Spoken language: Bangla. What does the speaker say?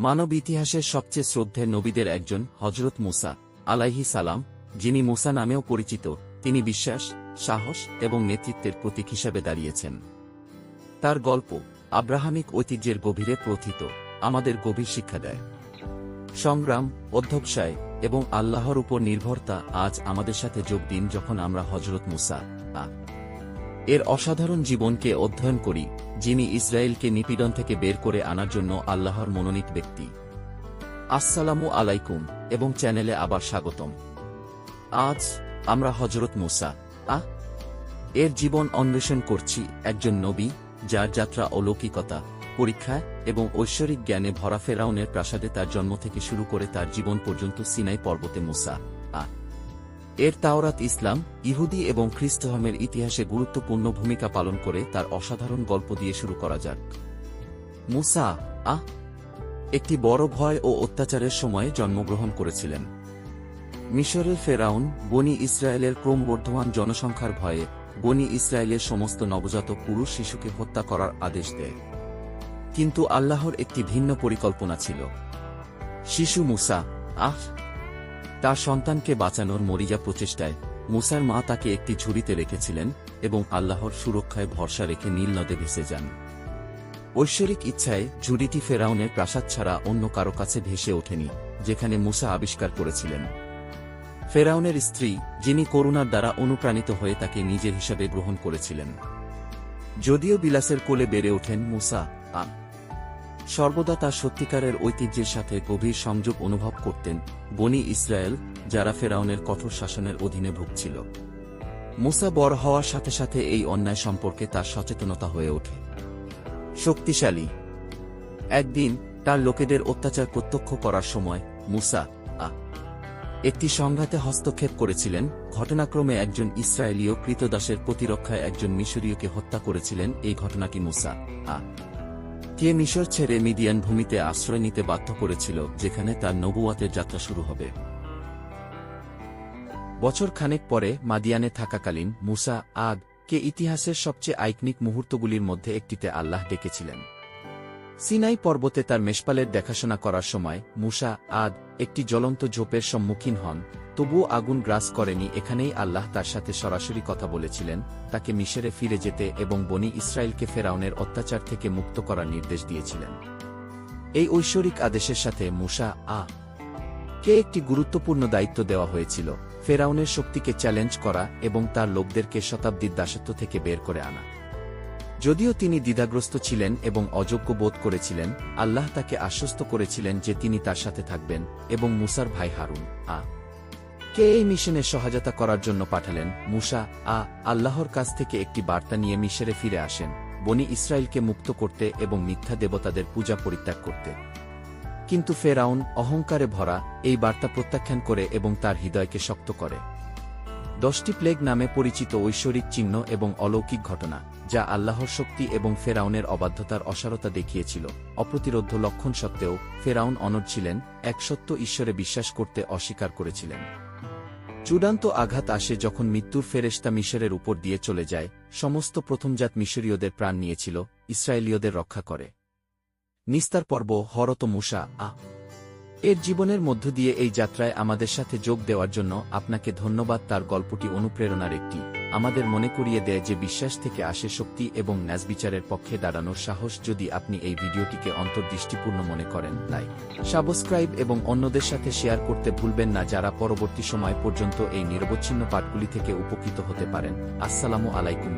মানব ইতিহাসের সবচেয়ে শ্রদ্ধেয় নবীদের একজন হজরত মুসা আলাইহি সালাম, যিনি মুসা নামেও পরিচিত। তিনি বিশ্বাস, সাহস এবং নেতৃত্বের প্রতীক হিসাবে দাঁড়িয়েছেন। তার গল্প আব্রাহামিক ঐতিহ্যের গভীরে প্রথিত, আমাদের গভীর শিক্ষা দেয়। সংগ্রাম, অধ্যবসায় এবং আল্লাহর উপর নির্ভরতা আজ আমাদের সাথে যোগ দিন যখন আমরা হজরত মুসা এর অসাধারণ জীবনকে অধ্যয়ন করি, যিনি ইসরায়েলকে নিপীড়ন থেকে বের করে আনার জন্য আল্লাহর মনোনীত ব্যক্তি। আসসালামু আলাইকুম, এবং চ্যানেলে আবার স্বাগতম। আজ আমরা হজরত মুসা, আহ, এর জীবন অন্বেষণ করছি একজন নবী, যার যাত্রা অলৌকিকতা, পরীক্ষা এবং ঐশ্বরিক জ্ঞানে ভরা ফেরাউনের প্রাসাদে তার জন্ম থেকে শুরু করে তার জীবন পর্যন্ত সিনাই পর্বতে মুসা আ এর তাওরাত ইসলাম, ইহুদি এবং খ্রিস্ট ধর্মের ইতিহাসে গুরুত্বপূর্ণ ভূমিকা পালন করে তার অসাধারণ গল্প দিয়ে শুরু করা যাক। মুসা, আহ, একটি বড় ভয় ও অত্যাচারের সময়ে জন্মগ্রহণ করেছিলেন। মিশরের ফেরাউন, বনি ইসরায়েলের ক্রমবর্ধমান জনসংখ্যার ভয়ে বনি ইসরায়েলের সমস্ত নবজাত পুরুষ শিশুকে হত্যা করার আদেশ দেয়। কিন্তু আল্লাহর একটি ভিন্ন পরিকল্পনা ছিল। শিশু মুসা, আহ তার সন্তানকে বাঁচানোর মরিজা প্রচেষ্টায় মুসার মা তাকে একটি ঝুড়িতে রেখেছিলেন এবং আল্লাহর সুরক্ষায় ভরসা রেখে নীল নদে ভেসে যান। ঐশ্বরিক ইচ্ছায় ঝুড়িটি ফেরাউনের প্রাসাদ ছাড়া অন্য কারও কাছে ভেসে ওঠেনি, যেখানে মুসা আবিষ্কার করেছিলেন। ফেরাউনের স্ত্রী, যিনি করুণার দ্বারা অনুপ্রাণিত হয়ে তাকে নিজের হিসাবে গ্রহণ করেছিলেন। যদিও বিলাসের কোলে বেড়ে ওঠেন মুসা, আ সর্বদা তার সত্যিকারের ঐতিহ্যের সাথে গভীর সংযোগ অনুভব করতেন বনি ইসরায়েল, যারা ফেরাউনের কঠোর শাসনের অধীনে ভুগছিল। মুসা বড় হওয়ার সাথে সাথে এই অন্যায় সম্পর্কে তার সচেতনতা হয়ে ওঠে। শক্তিশালী। একদিন তার লোকেদের অত্যাচার প্রত্যক্ষ করার সময় মুসা আ একটি সংঘাতে হস্তক্ষেপ করেছিলেন। ঘটনাক্রমে একজন ইসরায়েলীয় কৃতদাসের প্রতিরক্ষায় একজন মিশরীয়কে হত্যা করেছিলেন। এই ঘটনাটি মুসা আ কে মিশর ছেড়ে মিডিয়ান ভূমিতে আশ্রয় নিতে বাধ্য করেছিল, যেখানে তার নবুয়াতের যাত্রা শুরু হবে। বছর খানেক পরে মাদিয়ানে থাকাকালীন মুসা আদ কে ইতিহাসের সবচেয়ে আইকনিক মুহূর্তগুলির মধ্যে একটিতে আল্লাহ ডেকেছিলেন। সিনাই পর্বতে তার মেষপালের দেখাশোনা করার সময় মুসা, আদ একটি জ্বলন্ত ঝোপের সম্মুখীন হন, তবুও আগুন গ্রাস করেনি, এখানেই আল্লাহ তার সাথে সরাসরি কথা বলেছিলেন, তাকে মিশরে ফিরে যেতে এবং বনি ইসরায়েলকে ফেরাউনের অত্যাচার থেকে মুক্ত করার নির্দেশ দিয়েছিলেন। এই ঐশ্বরিক আদেশের সাথে মুসা, আ কে একটি গুরুত্বপূর্ণ দায়িত্ব দেওয়া হয়েছিল, ফেরাউনের শক্তিকে চ্যালেঞ্জ করা এবং তার লোকদেরকে শতাব্দীর দাসত্ব থেকে বের করে আনা। যদিও তিনি দ্বিধাগ্রস্ত ছিলেন এবং অযোগ্য বোধ করেছিলেন, আল্লাহ তাকে আশ্বস্ত করেছিলেন যে তিনি তার সাথে থাকবেন এবং মুসার ভাই হারুন, আ। কে এই মিশনে সহায়তা করার জন্য পাঠালেন? মুসা, আ, আল্লাহর কাছ থেকে একটি বার্তা নিয়ে মিশরে ফিরে আসেন, বনি ইসরায়েলকে মুক্ত করতে এবং মিথ্যা দেবতাদের পূজা পরিত্যাগ করতে। কিন্তু ফেরাউন অহংকারে ভরা এই বার্তা প্রত্যাখ্যান করে এবং তার হৃদয়কে শক্ত করে। দশটি প্লেগ নামে পরিচিত ঐশ্বরিক চিহ্ন এবং অলৌকিক ঘটনা, যা আল্লাহর শক্তি এবং ফেরাউনের অবাধ্যতার অসারতা দেখিয়েছিল। অপ্রতিরোধ লক্ষণ সত্ত্বেও, ফেরাউন অনড় ছিলেন, এক সত্য ঈশ্বরে বিশ্বাস করতে অস্বীকার করেছিলেন। চূড়ান্ত আঘাত আসে যখন মৃত্যুর ফেরেস্তা মিশরের উপর দিয়ে চলে যায়, সমস্ত প্রথমজাত মিশরীয়দের প্রাণ নিয়েছিল, ইসরায়েলীয়দের রক্ষা করে। নিস্তার পর্ব হরত মুসা আ এর জীবনের মধ্য দিয়ে এই যাত্রায় আমাদের সাথে যোগ দেওয়ার জন্য আপনাকে ধন্যবাদ। তার গল্পটি অনুপ্রেরণার একটি। আমাদের মনে করিয়ে দেয় যে বিশ্বাস থেকে আসে শক্তি এবং ন্যাসবিচারের পক্ষে দাঁড়ানোর সাহস যদি আপনি এই ভিডিওটিকে অন্তর্দৃষ্টিপূর্ণ মনে করেন। লাইক সাবস্ক্রাইব এবং অন্যদের সাথে শেয়ার করতে ভুলবেন না যারা পরবর্তী সময় পর্যন্ত এই নিরবচ্ছিন্ন পাঠগুলি থেকে উপকৃত হতে পারেন। আসসালামু আলাইকুম।